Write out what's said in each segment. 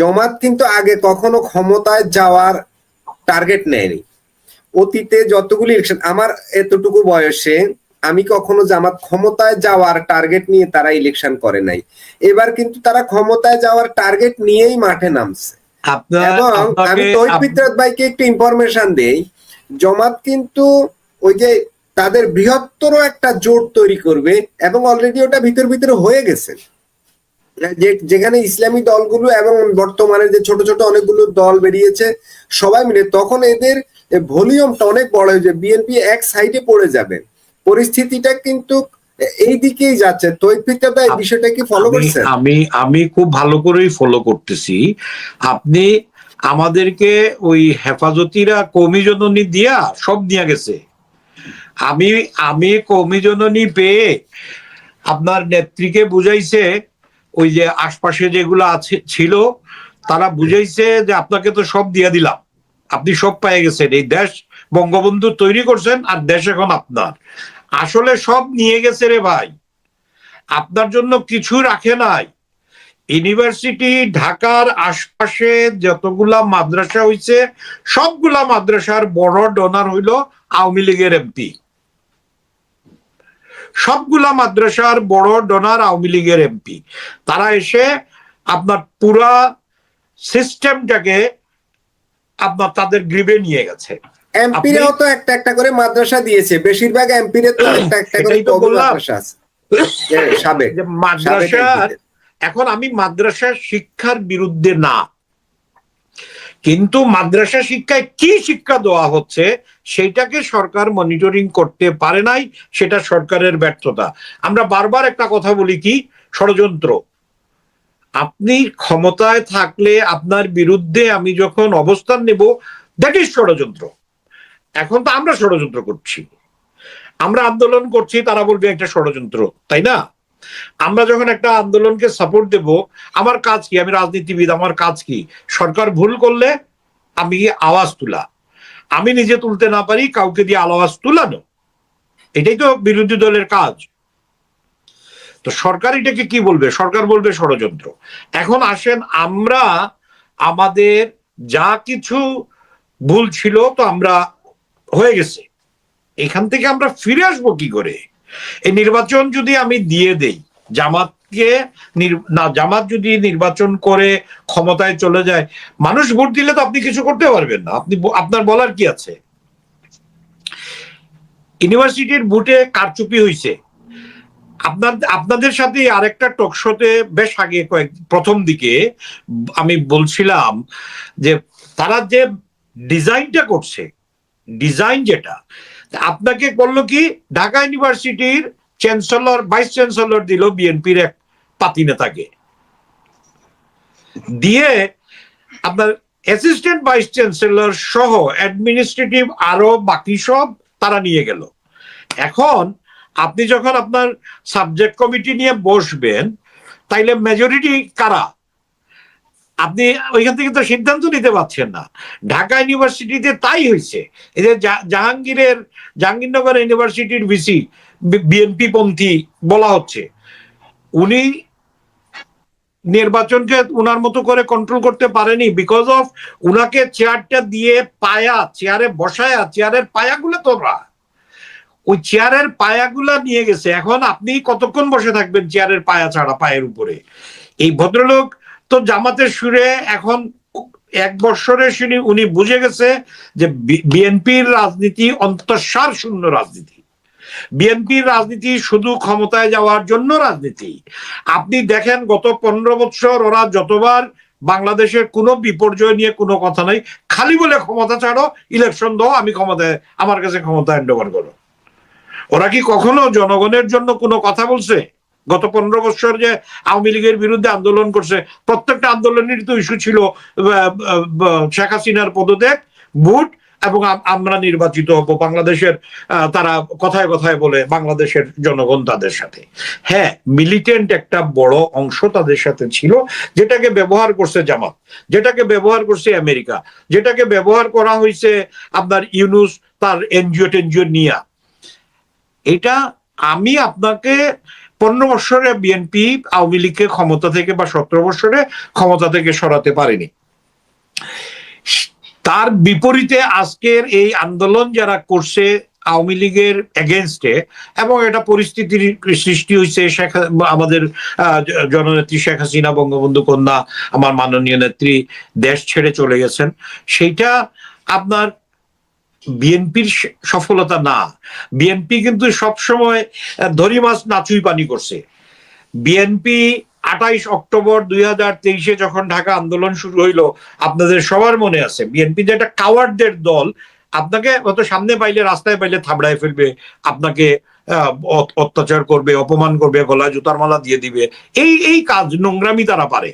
জমাত কিন্তু আগে কখনো ক্ষমতায় যাওয়ার টার্গেট নেয়নি। অতীতে যতগুলি ইলেকশন আমার এতটুকু বয়সে আমি কখনো জামাত ক্ষমতায় যাওয়ার টার্গেট নিয়ে তারা ইলেকশন করে নাই। এবার কিন্তু তারা ক্ষমতায় যাওয়ার টার্গেট নিয়েই মাঠে নামছে। এবং আমি তহিদ ভাইকে একটু ইনফরমেশন দেই। জমাত কিন্তু ওই যে তাদের বৃহত্তর একটা জোট তৈরি করবে এবং অলরেডি ওটা ভিতর ভিতরে হয়ে গেছে। যেখানে ইসলামী দলগুলো এবং বর্তমানে যে ছোট ছোট অনেকগুলো দল বেরিয়েছে সবাই মিলে তখন এদের ভলিউমটা অনেক বড় হয়ে বিএনপি এক সাইডে পড়ে যাবে। পরিস্থিতিটা কিন্তু এই দিকেই যাচ্ছে। এই বিষয়টা কি ফলো আমি- করছেন? আমি আমি খুব ভালো করেই ফলো করতেছি। আপনি আমাদেরকে ওই হেফাজতিরা কৌমি জননী দিয়া সব নিয়ে গেছে। আমি আমি কৌমি জননী পেয়ে আপনার নেত্রীকে বুঝাইছে ওই যে আশপাশে যেগুলো আছে, ছিল, তারা বুঝাইছে যে আপনাকে তো সব দিয়ে দিলাম। আপনি সব পেয়ে গেছেন। এই দেশ বঙ্গবন্ধু তৈরি করছেন আর দেশ এখন আপনার। আসলে সব নিয়ে গেছে রে ভাই। আপনার জন্য কিছু রাখে নাই। ইউনিভার্সিটি, ঢাকার আশপাশে যতগুলা মাদ্রাসা হইছে, সবগুলা মাদ্রাসার বড় ডোনার হইল আওয়ামী লীগের এমপি। সবগুলা মাদ্রাসার বড় ডোনার আওয়ামী লীগের এমপি। তারা এসে আপনার পুরা সিস্টেমটাকে আপনার তাদের গ্রিবে নিয়ে গেছে। এমপিরাও তো একটা একটা করে মাদ্রাসা দিয়েছে বেশিরভাগ এমপিরে তো একটা একটা করে। মাদ্রাসা আছে। সাবেক। মাদ্রাসা এখন আমি মাদ্রাসা শিক্ষার বিরুদ্ধে না। কিন্তু মাদ্রাসা শিক্ষায় কি শিক্ষা দেওয়া হচ্ছে সেইটাকে সরকার মনিটরিং করতে পারে নাই, সেটা সরকারের ব্যর্থতা। আমরা বারবার একটা কথা বলি কি? ষড়যন্ত্র। আপনি ক্ষমতায় থাকলে আপনার বিরুদ্ধে আমি যখন অবস্থান নেব দ্যাট ইজ ষড়যন্ত্র। এখন তো আমরা ষড়যন্ত্র করছি। আমরা আন্দোলন করছি, তারা বলবে একটা ষড়যন্ত্র, তাই না? আমরা যখন একটা আন্দোলনকে সাপোর্ট দেব, আমার কাজ কি? আমি রাজনীতিবিদ, আমার কাজ কি? সরকার ভুল করলে আমি আওয়াজ তোলা। আমি নিজে তুলতে না পারি, কাউকে দিয়ে আওয়াজ তুলানো। এটাই তো বিরোধী দলের কাজ। তো সরকার এটাকে কি বলবে? সরকার বলবে ষড়যন্ত্র। এখন আসেন আমরা, আমাদের যা কিছু ভুল ছিল তো আমরা হয়ে গেছে। এখান থেকে আমরা ফিরে আসব কি করে? এই নির্বাচন যদি আমি দিয়ে দেই, জামাতকে না, জামাত যদি নির্বাচন করে ক্ষমতায় চলে যায়, মানুষ ভোট দিলে তো আপনি কিছু করতে পারবেন না। আপনি আপনার বলার কি আছে? ইউনিভার্সিটির বুটে কারচুপি হয়েছে আপনার, আপনাদের সাথে আরেকটা টকশোতে বেশ আগে কয়েক, প্রথম দিকে আমি বলছিলাম যে তারা যে ডিজাইনটা করছে ডিজাইন যেটা আপনাকে বলল কি, ঢাকা ইউনিভার্সিটির চ্যান্সেলর, ভাইস চ্যান্সেলর দিল বিএনপির এক পাতি নেতাকে। দিয়ে আপনার অ্যাসিস্ট্যান্ট ভাইস চ্যান্সেলর সহ অ্যাডমিনিস্ট্রেটিভ আরও বাকি সব তারা নিয়ে গেল। এখন আপনি যখন আপনার সাবজেক্ট কমিটি নিয়ে বসবেন, তাইলে মেজরিটি কারা? আপনি ওইখান থেকে তো সিদ্ধান্ত নিতে পারছেন না। ঢাকা ইউনিভার্সিটিতে তাই হয়েছে। এই যে জাহাঙ্গীরের, জাহাঙ্গীরনগর ইউনিভার্সিটির ভিসি বিএনপি পন্থী বলা হচ্ছে। উনি নির্বাচনকে উনার মতো করে কন্ট্রোল করতে পারেনি বিকজ অফ উনাকে চেয়ারটা দিয়ে পায়া চেয়ারে বসায়া চেয়ারের পায়াগুলো তোমরা ওই চেয়ারের পায়াগুলা নিয়ে গেছে। এখন আপনি কতক্ষণ বসে থাকবেন চেয়ারের পায়া ছাড়া, পায়ের উপরে? এই ভদ্রলোক তো জামাতের সুরে এখন এক বৎসরে শুনি উনি বুঝে গেছে যে বিএনপির রাজনীতি অন্তঃসার শূন্য রাজনীতি। বিএনপির রাজনীতি শুধু ক্ষমতায় যাওয়ার জন্য রাজনীতি। আপনি দেখেন গত পনেরো বছর ওরা যতবার বাংলাদেশের কোনো বিপর্যয় নিয়ে কোনো কথা নাই, খালি বলে ক্ষমতা ছাড়ো, ইলেকশন দাও, আমি ক্ষমতায় আমার কাছে ক্ষমতা হ্যান্ড ওভার করো ওরা কি কখনো জনগণের জন্য কোনো কথা বলছে? গত পনেরো বছর যে আওয়ামী লীগের বিরুদ্ধে আন্দোলন করছে, প্রত্যেকটা আন্দোলনের তো ইস্যু ছিল শেখ হাসিনার পদত্যাগ, ভোট এবং আমরা নির্বাচিত হব বাংলাদেশের তারা কথায় কথায় বলে বাংলাদেশের জনগণ তাদের সাথে। হ্যাঁ মিলিটেন্ট একটা বড় অংশ তাদের সাথে ছিল, যেটাকে ব্যবহার করছে জামাত, যেটাকে ব্যবহার করছে আমেরিকা, যেটাকে ব্যবহার করা হয়েছে আপনার ইউনুস তার এনজিও টেনজিও নিয়া। এটা আমি আপনাকে পনেরো বছরে বিএনপি আওয়ামী লীগকে ক্ষমতা থেকে বা সতেরো বছরে ক্ষমতা থেকে সরাতে পারেনি। তার বিপরীতে আজকের এই আন্দোলন যারা করছে আওয়ামী লীগের এগেনস্টে এবং এটা পরিস্থিতির সৃষ্টি হয়েছে, শেখ আমাদের জননেত্রী শেখ হাসিনা, বঙ্গবন্ধু কন্যা, আমার মাননীয় নেত্রী দেশ ছেড়ে চলে গেছেন। সেইটা আপনার বিএনপির সফলতা না। বিএনপি কিন্তু সবসময় ধরি মাছ নাচুই পানি করছে। বিএনপি আঠাইশ অক্টোবর দুই হাজার তেইশে যখন ঢাকা আন্দোলন শুরু হইল, আপনাদের সবার মনে আছে, বিএনপি যে একটা কাওয়ার্ডদের দল, আপনাকে হয়তো সামনে পাইলে, রাস্তায় পাইলে থাবড়ায় ফেলবে, আপনাকে অত্যাচার করবে, অপমান করবে, গলায় জুতার মালা দিয়ে দিবে। এই এই কাজ নোংরামি তারা পারে।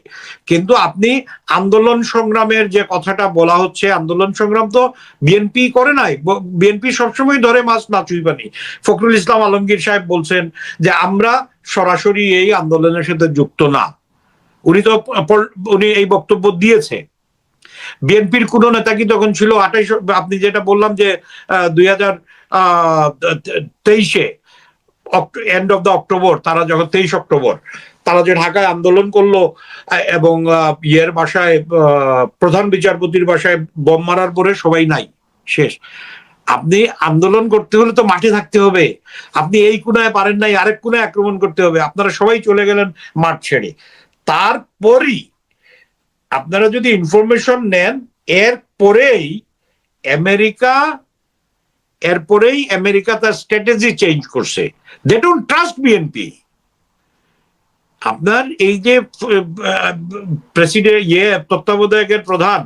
কিন্তু আপনি আন্দোলন সংগ্রামের যে কথাটা বলা হচ্ছে, আন্দোলন সংগ্রাম তো বিএনপি করে নাই। বিএনপি সবসময় ধরে মাছ নাচুই পানি। ফখরুল ইসলাম আলমগীর সাহেব বলছেন যে, আমরা সরাসরি এই আন্দোলনের সাথে যুক্ত না। উনি তো উনি এই বক্তব্য দিয়েছে বিএনপির কোন নেতা কি তখন ছিল আঠাইশ, আপনি যেটা বললাম যে দুই হাজার, আহ তেইশে এন্ড অফ দ্য অক্টোবর তারা যখন তেইশ অক্টোবর তারা যে ঢাকায় আন্দোলন করল এবং ইয়ের বাসায় প্রধান বিচারপতির বাসায় বোম মারার পরে সবাই নাই, শেষ। আপনি আন্দোলন করতে হলে তো মাঠে থাকতে হবে। আপনি এই কোনায় পারেন নাই, আরেক কোনায় আক্রমণ করতে হবে। আপনারা সবাই চলে গেলেন মাঠ ছেড়ে। তারপরই আপনারা যদি ইনফরমেশন নেন এর পরেই আমেরিকা এরপরেই আমেরিকা তার স্ট্র্যাটেজি চেঞ্জ করছে। দে ডোন্ট ট্রাস্ট বিএনপি আপনার এই যে প্রেসিডেন্ট ইয়ে তত্ত্বাবধায়কের প্রধান,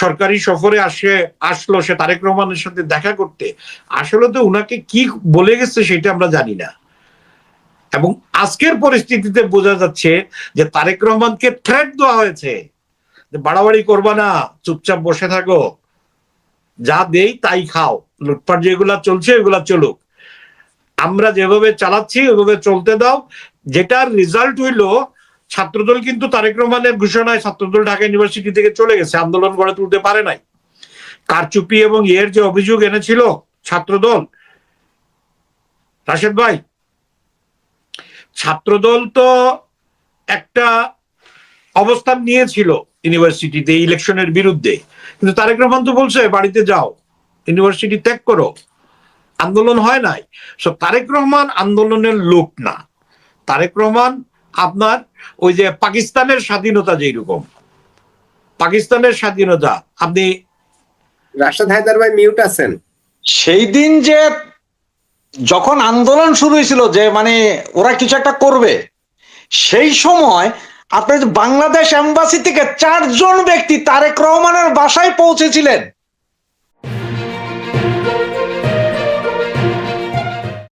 সরকারি সফরে আসে, আসলো সে তারেক রহমানের সাথে দেখা করতে, আসলে তো উনাকে কি বলে গেছে সেটা আমরা জানি না। এবং আজকের পরিস্থিতিতে বোঝা যাচ্ছে যে তারেক রহমানকে থ্রেট দেওয়া হয়েছে। বাড়াবাড়ি করবা না, চুপচাপ বসে থাকো। যা দেই তাই খাও। লুটপাট যেগুলা চলছে, এগুলা চলুক। আমরা যেভাবে চালাচ্ছি ওইভাবে চলতে দাও। যেটার রেজাল্ট হইল, ছাত্রদল কিন্তু তারেক রহমানের ঘোষণায় ছাত্রদল ঢাকা ইউনিভার্সিটি থেকে চলে গেছে, আন্দোলন গড়ে তুলতে পারে নাই। কারচুপি এবং এর যে অভিযোগ এনেছিল ছাত্রদল, রাশেদ ভাই, ছাত্রদল তো একটা অবস্থান নিয়েছিল ইউনিভার্সিটিতে ইলেকশনের বিরুদ্ধে। কিন্তু তারেক রহমান তো বলছে, বাড়িতে যাও। ইউনিভার্সিটি ত্যাগ করো। আন্দোলন হয় নাই। সো তারেক রহমান আন্দোলনের লোক না। তারেক রহমান আপনার ওই যে পাকিস্তানের স্বাধীনতা যেরকম পাকিস্তানের স্বাধীনতা আপনি রাশেদ হায়দার ভাই মিউট আছেন। সেই দিন যে যখন আন্দোলন শুরু হয়েছিল যে মানে ওরা কিছু একটা করবে সেই সময় আপনার যে বাংলাদেশ এম্বাসি থেকে চারজন ব্যক্তি তারেক রহমানের বাসায় পৌঁছেছিলেন।